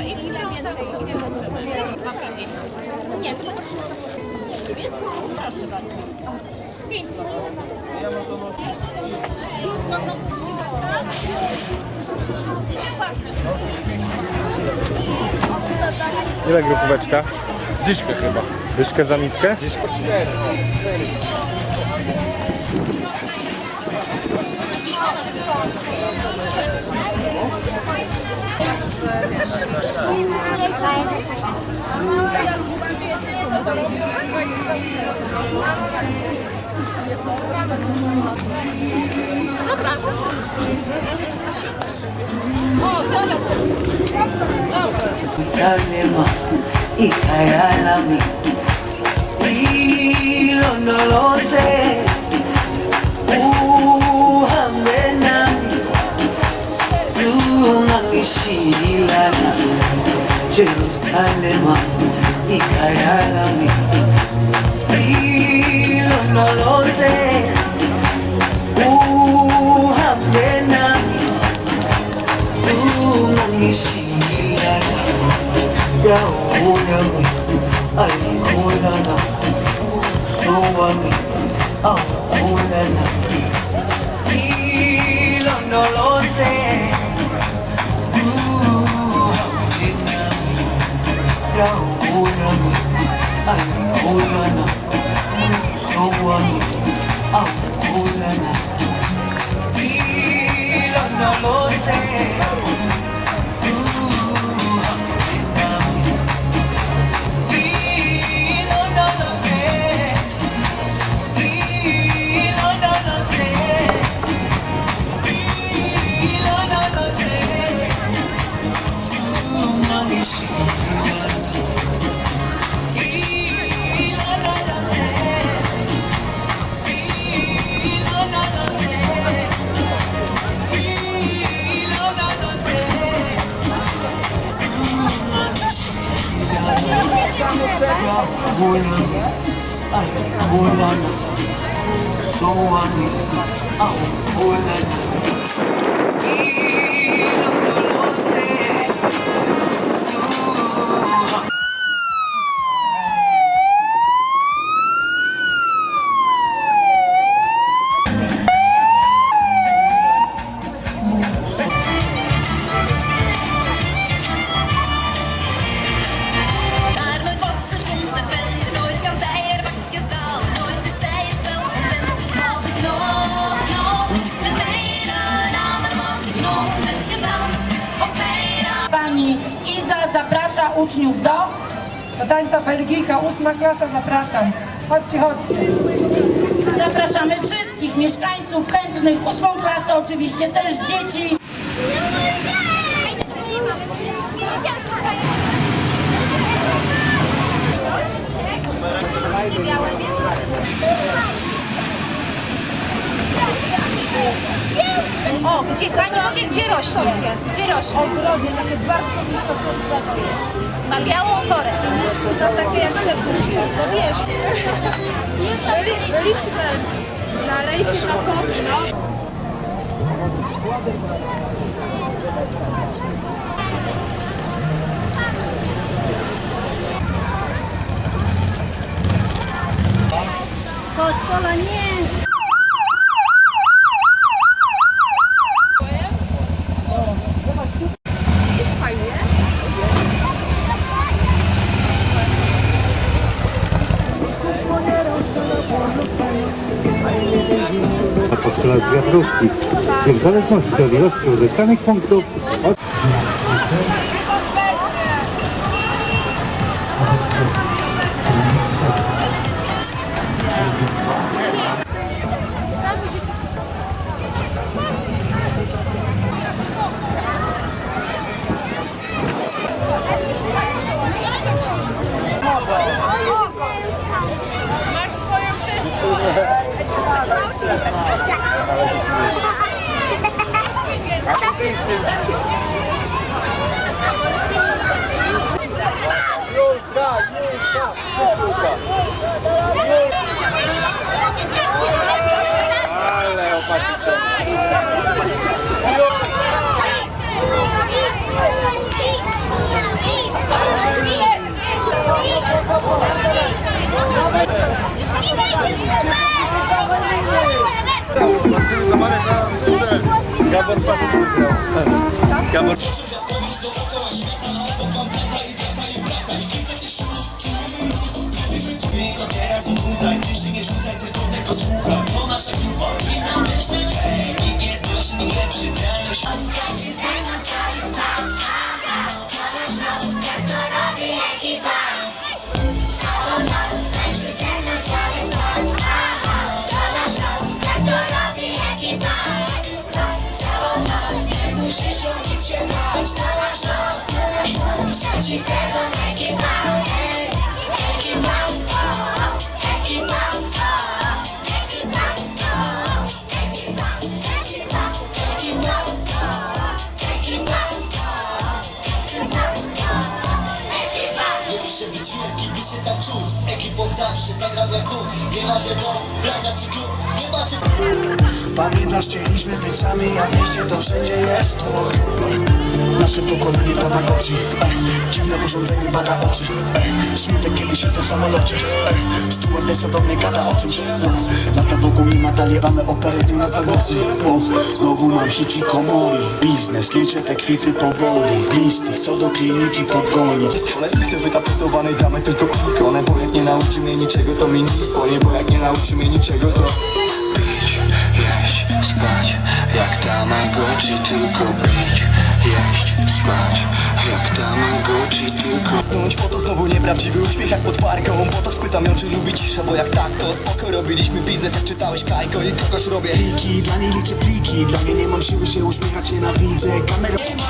Ile więcej, ile zobaczymy? 2,50. Nie, to proszę bardzo. 5 zł. Ile grupóweczka? Dyszkę chyba. Dyszkę za miskę? Dyszkę cztery. Zapraszam. O, zobacz. Salema uhambe nami Jerusalema ikayalami ilondoloze uhambe nami zungangishilana dawo yami ayikholana uso wami awukholana ilondoloze zuhambe oh Sowani Ang Kurana Pila so I need, oh. Uczniów do. Do tańca Belgijka, ósma klasa, zapraszam. Chodźcie, chodźcie. Zapraszamy wszystkich mieszkańców chętnych, ósmą klasę oczywiście też dzieci. Idę do mojej mamy. Chciałeś kochać. Białe, nie? O, gdzie, pani powie, gdzie rośnie? Gdzie rośnie? Ogrodzie, takie bardzo wysokie drzewo jest. Na białą korę. To takie jak serduszko, to wiesz. Byli, Byliśmy na rejsie na foki, no. Na postulach wiatrówki, gdzie w zależności od ilości uzyskanych punktów od... Câmara para o tudo. Trzeci sezon ekipa. Lubię być tak czuć ekipą zawsze zagram jak znów Nieważne dom, plaża czy klub Nie Pamiętasz, chcieliśmy być sami, jak mieście to wszędzie jest tłok Nasze pokolenie goci Ej, Dziwne urządzenie bada oczy. Ej, Smutek kiedy siedzę w samolocie. Ej, Stewardessa do mnie gada o czymś. Wow. Lata wokół mnie matalie, mamy operę z nią na dwa głosy wow. Znowu mam hiki komori Biznes, liczę te kwity powoli. Listy, chcą do kliniki podgoni. Chcę wytapetowanej damy tylko ikonę Bo jak nie nauczy mnie niczego to mi nic Bo jak nie nauczy mnie niczego to Pić, jeść, spać Jak Tamagotchi tylko pić, jeść, spać Jak Tamagotchi tylko. Snąć po to znowu nieprawdziwy uśmiech jak pod farką Bo to spytam ją czy lubi ciszę Bo jak tak to spoko robiliśmy biznes Jak czytałeś Kajko i kogoś robię. Pliki Dla niej liczę pliki Dla mnie nie mam siły się uśmiechać, nienawidzę. Kamera Gdy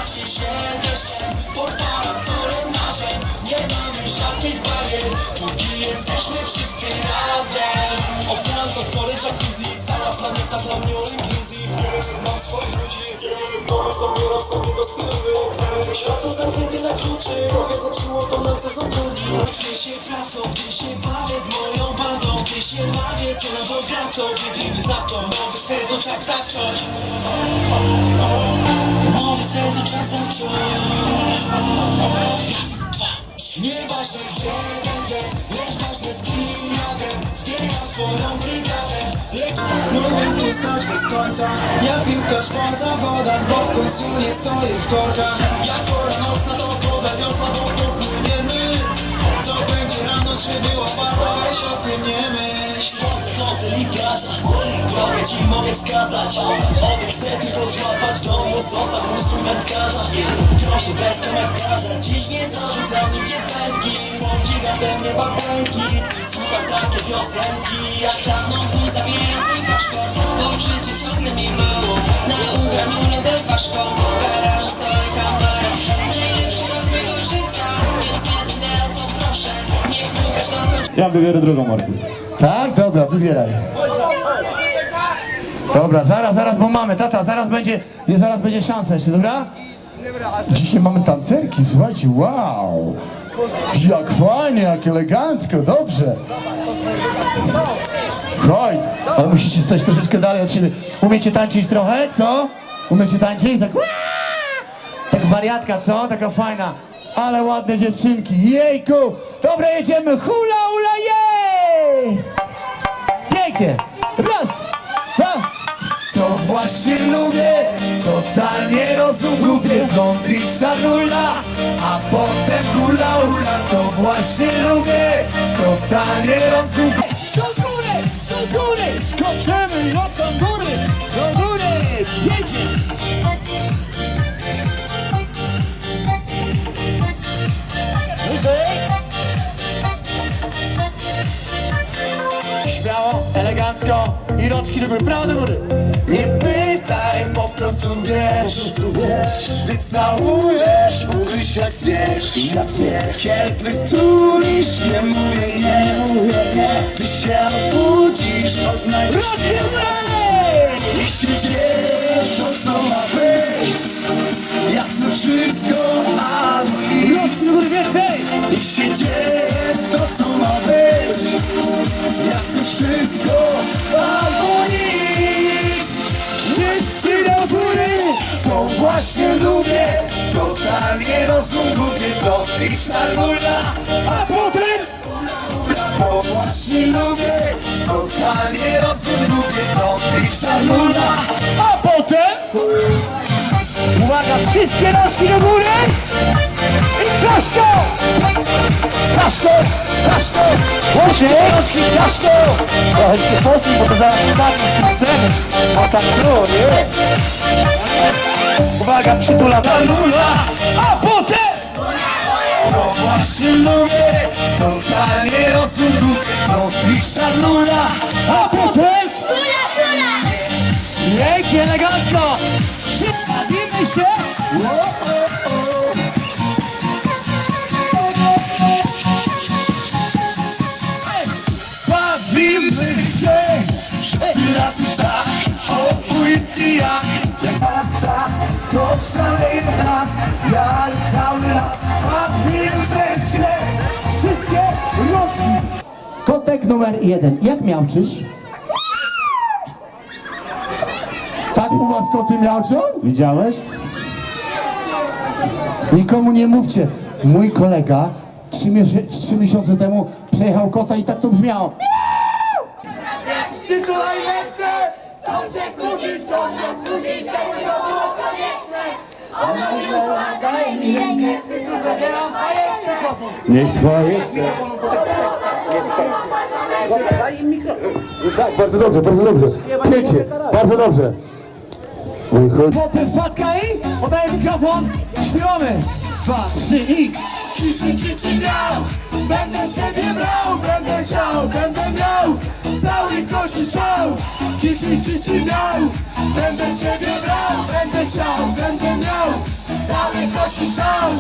pracą, gdy się bawię z moją bandą? Gdy się bawię to na bogato Wydymi za to Nowy sezon czas zacząć. Nowy sezon czas zacząć. Raz, dwa, trzy. Nieważne gdzie będę Lecz ważne z kim jadę. Zbieram swoją brygadę. Lubię tu stać bez końca. Ja piłkarz po zawodach Bo w końcu nie stoję w korkach. Jak pora nocna to poda Wiosła to Co czy była warta Weź o tym nie myśl. Słońce hotel i plaża ci mogę wskazać Oby chcę tylko złapać domu Został ustrój wędkarza Proszę bez komentarza Dziś nie zarzucam nigdzie pętki. Łądziga pewnie babęki I słucham takie piosenki. Jak ta znowu Zabieram swój paszport, bo w życiu mi mało. Na ubraniu lodę z ważką, w garażu stoi kamera Ja wybierę drugą Markus. Tak? Dobra, wybieraj. Dobra, zaraz, zaraz, bo mamy, tata, zaraz będzie, zaraz będzie szansa jeszcze, dobra? Dzisiaj mamy tancerki, słuchajcie, wow! Jak fajnie, jak elegancko, dobrze. Chodź, ale musicie stać troszeczkę dalej od siebie. Umiecie tańczyć trochę, co? Umiecie tańczyć? Tak, tak wariatka, co? Taka fajna. Ale ładne dziewczynki, jejku! Dobra, jedziemy, hula, hula, jej! Pięknie! Raz, dwa. To właśnie lubię, totalnie rozum gubię Blondy szanula, a potem hula hula To właśnie lubię, totalnie rozum wiesz, Ty całujesz, ugryź jak zwierz, jak zwierz. Kiedy tulisz, nie mówię nie, Ty się obudzisz, odnajdziesz mnie. Jeśli wiesz, to co ma być, jasne wszystko, albo nic. więcej! Jeśli dzieje to, co ma być, jasne wszystko, albo nic. Totalnie rozum gubię, dotyk szargula, a potem to właśnie lubię, totalnie rozum gubię, dotyk szargula, a potem Uwaga, wszystkie rączki do góry! I klaszczą! Klaszczą! Klaszczą! Łącznie rączki, klaszczą! Trochę się posuń, bo to zaraz spadnie z sceny. O tak tu, nie? Uwaga, przytula nula, a potem... To właśnie lubię, totalnie rozumiem, no Richard Lula, a potem... Tula, tula! Pięknie, elegancko! Bawimy się! O, czas, to szaleje nas Ja i cały raz Bawimy się! Wszystkie roski! Kotek numer jeden. Jak miałczysz? Tak u was koty miałczą? Widziałeś? Nikomu nie mówcie. Mój kolega trzy, trzy miesiące temu przejechał kota i tak to brzmiało. Ty co najlepsze! Chcą się skłócić, chcą Niech twoje Tak, bardzo dobrze, bardzo dobrze. Pięknie, bardzo dobrze. Wychodź. Potem wpadka i podaję mikrofon. Śpiewamy. Dwa, trzy i... Ciśnij, ciśnij miał, będę siebie brał, będę chciał, będę miał cały kości szał. Ciśnij, ciśnij miał, będę siebie brał, będę chciał, będę miał cały kości szał.